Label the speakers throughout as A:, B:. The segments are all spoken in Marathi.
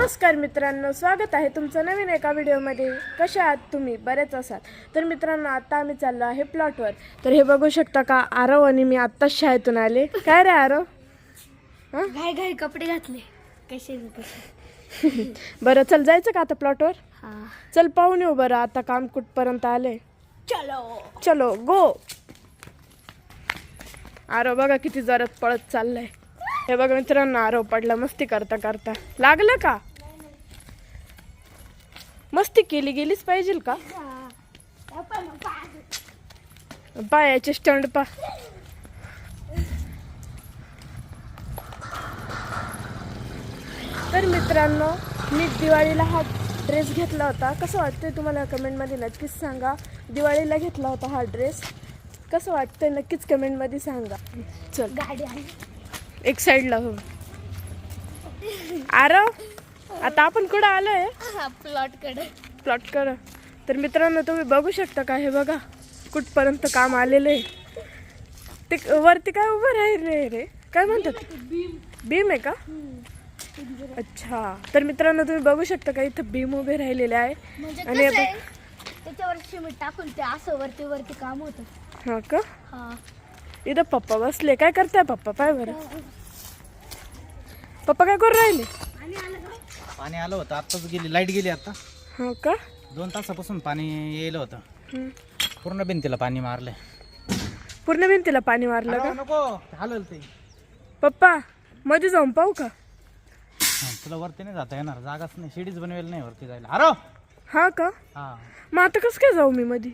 A: नमस्कार मित्रांनो स्वागत आहे तुमचं नवीन एका व्हिडिओमध्ये. कशा आहात तुम्ही? बरेच असाल. तर मित्रांनो आता आम्ही चाललो आहे प्लॉटवर. तर हे बघू शकता का आरव आणि मी आत्ताच शाळेतून आले. काय रे आरव?
B: घाई घाई कपडे घातले. कसे
A: बरं चल जायचं का आता प्लॉटवर?
B: हा.
A: चल पाहून येऊ बरं आता काम कुठपर्यंत आले
B: चलो.
A: चलो गो आरव बघा किती जोरात पळत चाललंय. हे बघा मित्रांनो आरव पडला मस्ती करता करता लागलं का? मस्ती केली गेलीच पाहिजे का? पायाचे स्टंड पा. तर मित्रांनो मी दिवाळीला हा ड्रेस घेतला होता. कसं वाटतंय तुम्हाला कमेंटमध्ये नक्कीच सांगा. दिवाळीला घेतला होता हा ड्रेस कसं वाटतंय नक्कीच कमेंटमध्ये सांगा. चल.
B: गाडी
A: एक साईडला हो. आरव? आता आपण कुठं आलोय?
B: प्लॉटकडे.
A: प्लॉट कर. तर मित्रांनो तुम्ही बघू शकता का? हे बघा कुठपर्यंत काम आलेलं आहे. ते वरती काय उभं राहिले रे काय म्हणतात? बीम आहे का? अच्छा. तर मित्रांनो तुम्ही बघू शकता का? इथं बीम उभे राहिलेले आहे.
B: म्हणजे
A: आणि
B: त्याच्यावर सिमेंट टाकून ते असं वरती वरती काम होतं.
A: हा का? इथं पप्पा बसले. काय करताय पप्पा? पाय बरं. पप्पा काय करू राहिले?
C: पाणी आलं होतं. आत्ताच गेली. लाइट गेली आता.
A: हो का?
C: दोन तासापासून पाणी येईल होतं.
A: हम्म.
C: पूर्ण भिंतीला पाणी मारलंय.
A: पूर्ण भिंतीला पाणी मारलं का?
C: नको. हलल ते.
A: पप्पा मध्ये जाऊन पाहू का?
C: हं, तुला वरती नाही जाता येणार. जागाच नाही. शिडीच बनवेल नाही वरती जायला. अरे
A: हा का?
C: हा.
A: मग आता कसं काय जाऊ मी मध्ये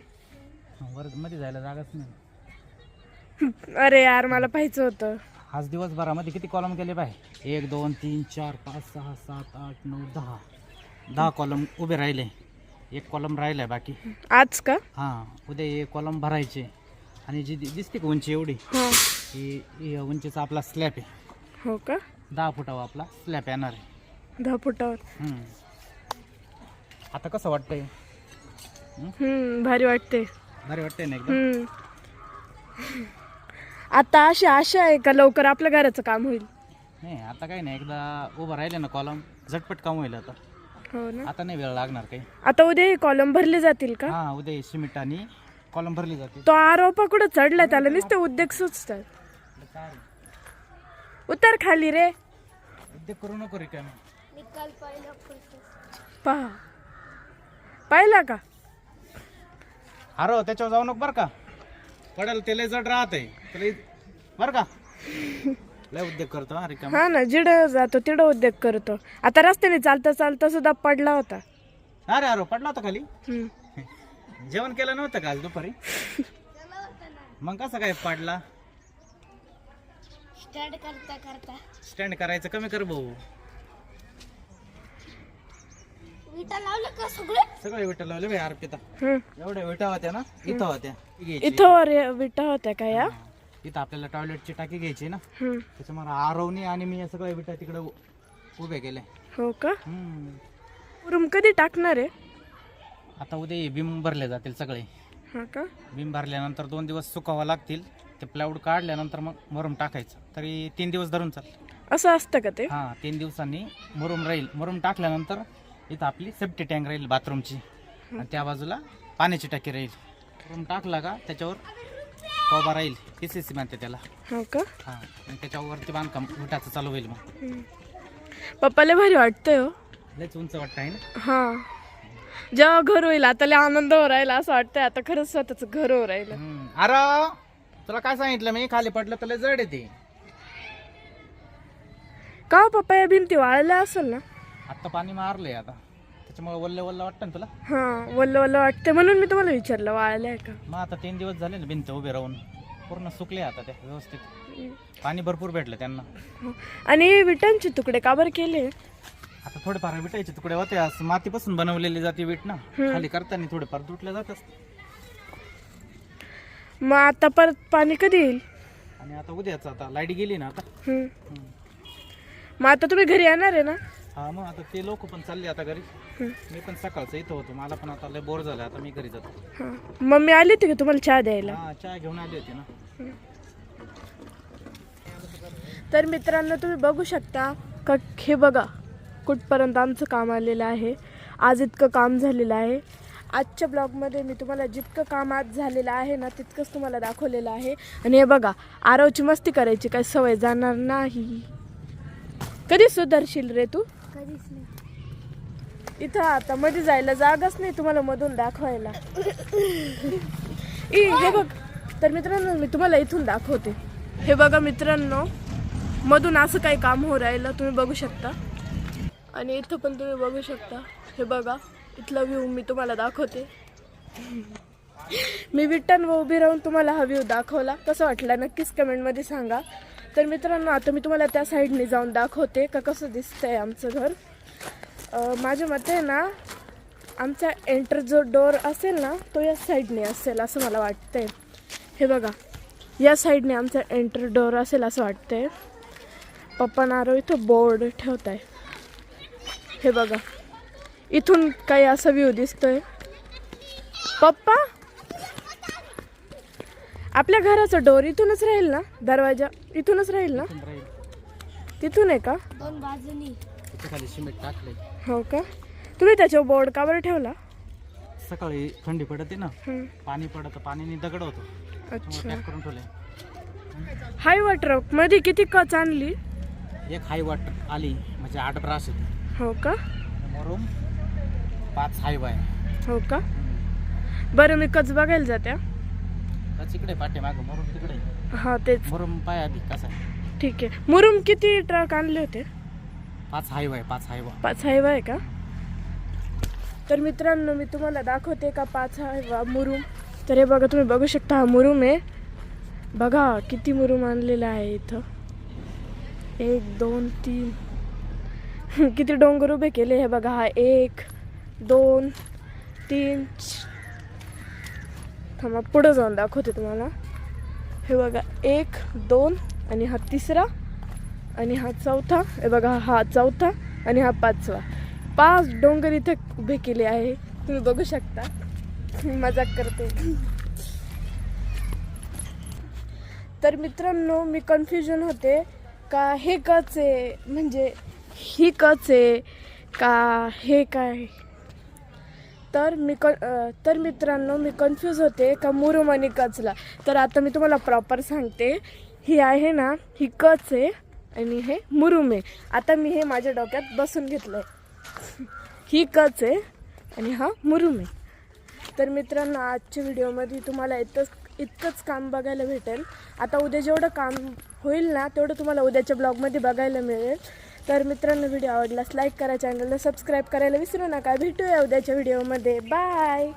C: हं, वर मध्ये जायला जागाच नाही.
A: अरे यार मला पाहायचं होतं.
C: आज दिवसभरामध्ये किती कॉलम केले बाय? एक दोन तीन चार पाच सहा सात आठ नऊ दहा. दहा कॉलम उभे राहिले. एक कॉलम राहिलाय बाकी.
A: आज का?
C: हां उद्या एक कॉलम भरायचे. आणि जी दि- दिसते का उंची एवढी?
A: हा.
C: ही ही उंचीचा आपला स्लॅब आहे.
A: हो का?
C: दहा फुटावा आपला स्लॅब येणार आहे.
A: दहा फुटावर.
C: हम्म. आता कसं वाटतंय?
A: हम्म? भारी वाटते
C: भारी वाटतंय ना एकदम?
A: हम्म. आता अशी आशा आहे का लवकर आपल्या घराचं काम होईल?
C: नाही आता काही नाही. एकदा उभं राहिले ना कॉलम झटपट काम होईल आता.
A: हो ना.
C: आता नाही वेळ लागणार काही.
A: आता उद्या कॉलम भरले जातील का?
C: हा उद्या सिमेंट आणि कॉलम भरली जाते
A: तो आरोपा कुठं चढला त्याला? नुसते उद्योग सुचतात. उतर खाली रे.
C: उद्योग करू नको रिकामी.
A: पहा. पाहिला का?
C: अरे त्याच्यावर जाऊ नको बरं का. पडेल ते लय जड राहते त्याला बरं का? लय उद्योग करतो हा रिकामी.
A: हा ना जिड जातो तिड उद्योग करतो. आता रस्त्याने चालता चालता सुद्धा पडला होता.
C: अरे अरे पडला होता खाली?
A: हम्म.
C: जेवण केलं नव्हतं का आज दुपारी? मग कसं काय पडला?
B: स्टार्ट करता करता.
C: स्टँड करायचं कमी कर भाऊ.
B: विटा लावलं का सगळे?
C: सगळे विटा लावले भाई अर्पिता
A: हम्म.
C: एवढ्या विटा होत्या ना इथं होत्या.
A: इथं वर विटा होत्या का या?
C: इथं आपल्याला टॉयलेटची टाकी घ्यायची ना?
A: हम्म.
C: त्याच्यामुळे आरवणी आणि मी या सगळ्या विटा तिकडे उभे केले.
A: हो का?
C: हम्म.
A: रूम कधी टाकणार आहे?
C: आता उद्या हे बीम भरले जातील सगळे.
A: हा का?
C: बीम भरल्यानंतर दोन दिवस सुकावं लागतील. ते प्लायवूड काढल्यानंतर मग मुरुम टाकायचं. तरी तीन दिवस धरून चाल
A: असं असतं का ते?
C: हां तीन दिवसांनी मुरुम राहील. मुरुम टाकल्यानंतर इथं आपली सेफ्टी टँक राहील बाथरूमची आणि त्या बाजूला पाण्याची टाकी राहील. मुरुम टाकला का त्याच्यावर कोबा राहील पी सी सी म्हणते त्याला.
A: हो का?
C: हां आणि त्याच्यावरती बांधकाम विटाचं चालू होईल मग.
A: पप्पाला भारी वाटतंय हो.
C: लयच उंच वाटतं आहे ना?
A: हा. जेव्हा घर होईल आता लय आनंद हो राहिला असं वाटतंय आता खरंच स्वतःच घर हो राहिलं.
C: हम्म. अरे तुला काय सांगितलं मी? खाली पडलं तर लय जड येते
A: का हो पप्पा या भिंती वाळल्या असेल ना?
C: आत्ता पाणी मारलंय आता. त्याच्यामुळे वल्ल वल्ल वाटतं ना तुला?
A: हा वल्ल वल्ल वाटते म्हणून मी तुम्हाला विचारलं वाळल्या आहे का?
C: मग आता तीन दिवस झाले ना भिंत उभे राहून. पूर्ण सुकले आता ते व्यवस्थित. पाणी भरपूर भेटलं त्यांना.
A: हो. आणि विटांचे तुकडे का बरं केले?
C: आता थोडेफार विटायचे तुकडे होते असं मातीपासून बनवलेली जाते विट ना. खाली करताना थोडेफार तुटल्या जातात.
A: मग आता परत पाणी कधी येईल?
C: आणि आता उद्याच आता लाइट गेली ना आता.
A: हम्म.
C: हम्म.
A: मग आता तुम्ही घरी येणार आहे ना?
C: हा मग आता ते लोक पण चालले आता घरी. मी पण सकाळचं इथं होतो. मला पण आता लय बोर झालं. आता मी घरी जातो.
A: हा. मम्मी आली होती का तुम्हाला चहा द्यायला?
C: हा चहा घेऊन आली होती ना.
A: तर मित्रांनो तुम्ही बघू शकता का हे बघा कुठपर्यंत आमचं काम आलेलं आहे. आज इतकं काम झालेलं आहे. आजच्या ब्लॉगमध्ये मी तुम्हाला जितकं काम आज झालेलं आहे ना तितकंच तुम्हाला दाखवलेलं आहे. आणि हे बघा आरवची मस्ती करायची काही सवय जाणार नाही. कधी सुधारशील रे तू?
B: कधीच नाही
A: इथं आता मध्ये जायला जागाच नाही तुम्हाला मधून दाखवायला. ई हे बघ. तर मित्रांनो मी तुम्हाला इथून दाखवते. हे बघा मित्रांनो मधून असं काही काम हो राहिलं तुम्ही बघू शकता. आणि इथं पण तुम्ही बघू शकता. हे बघा इथला व्ह्यू मी तुम्हाला दाखवते. मी विठ्ठल व उभी राहून तुम्हाला हा व्ह्यू दाखवला. कसं वाटला नक्कीच कमेंटमध्ये सांगा. तर मित्रांनो आता मी तुम्हाला त्या साईडने जाऊन दाखवते का कसं दिसतंय आमचं घर. माझ्या मते ना आमचा एंटर जो डोर असेल ना तो या साईडने असेल असं मला वाटतंय. हे बघा या साईडने आमचा एंटर डोर असेल असं वाटतंय. पप्पा नारो इथं बोर्ड ठेवत आहे हे बघा इथून काही असा व्ह्यू दिसतोय. पप्पा! आपल्या घराचा डोर इथूनच राहील ना? दरवाजा इथूनच राहील ना? तिथून आहे का?
B: दोन बाजूनी.
C: इथे खाली सिमेंट टाकलंय.
A: हो का? तुम्ही त्याच्यावर बोर्ड का बरं ठेवला?
C: सकाळी थंडी पडते ना
A: हं.
C: पाणी पडतं पाण्याने दगड होतो.
A: अच्छा.
C: पॅक करून ठेवलंय.
A: हाय वॉटरमध्ये किती कच आणली?
C: एक हाय वॉटर आली म्हणजे आठ ब्रास आहेत
A: हो का?
C: मुरुम पाच हायवा आहे
A: हो का? बरं मी कच बघायला जाते
C: त्याच इकडे पाठी मागं मुरुम तिकडे.
A: हा तेच.
C: मुरुम पाय आधी कसा आहे?
A: ठीक आहे. मुरुम किती ट्रक आणले होते?
C: पाच हायवा आहे पाच हायवा.
A: पाच हायवा आहे का? तर मित्रांनो मी तुम्हाला दाखवते का पाच हायवा मुरुम? तर हे बघा तुम्ही बघू शकता हा मुरुम आहे. बघा किती मुरुम आणलेला आहे इथं. एक दोन तीन. किती डोंगर उभे केले हे बघा हा एक दोन तीन थांबा पुढं जाऊन दाखवते तुम्हाला. हे बघा एक दोन आणि हा तिसरा आणि हा चौथा. हे बघा हा चौथा आणि हा पाचवा. पाच डोंगर इथे उभे केले आहे. तुम्ही बघू शकता. मी मजाक करते. तर मित्रांनो मी कन्फ्युजन होते. का हे कच आहे म्हणजे ही कच आहे का हे काय? तर मी क तर मित्रांनो मी कन्फ्यूज होते का मुरुम आणि कचला तर आता मी तुम्हाला प्रॉपर सांगते. ही आहे ना ही कच आहे आणि हे मुरुम आहे. आता मी हे माझ्या डोक्यात बसून घेतलं आहे ही कच आहे आणि हा मुरुम आहे. तर मित्रांनो आजच्या व्हिडिओमध्ये तुम्हाला इतकंच इतकंच काम बघायला भेटेल. आता उद्या जेवढं काम होईल ना तेवढं तुम्हाला उद्याच्या ब्लॉगमध्ये बघायला मिळेल. तर मित्रांनो व्हिडिओ आवडल्यास लाईक करा चॅनलला सबस्क्राईब करायला विसरू नका. भेटूया उद्याच्या व्हिडिओमध्ये बाय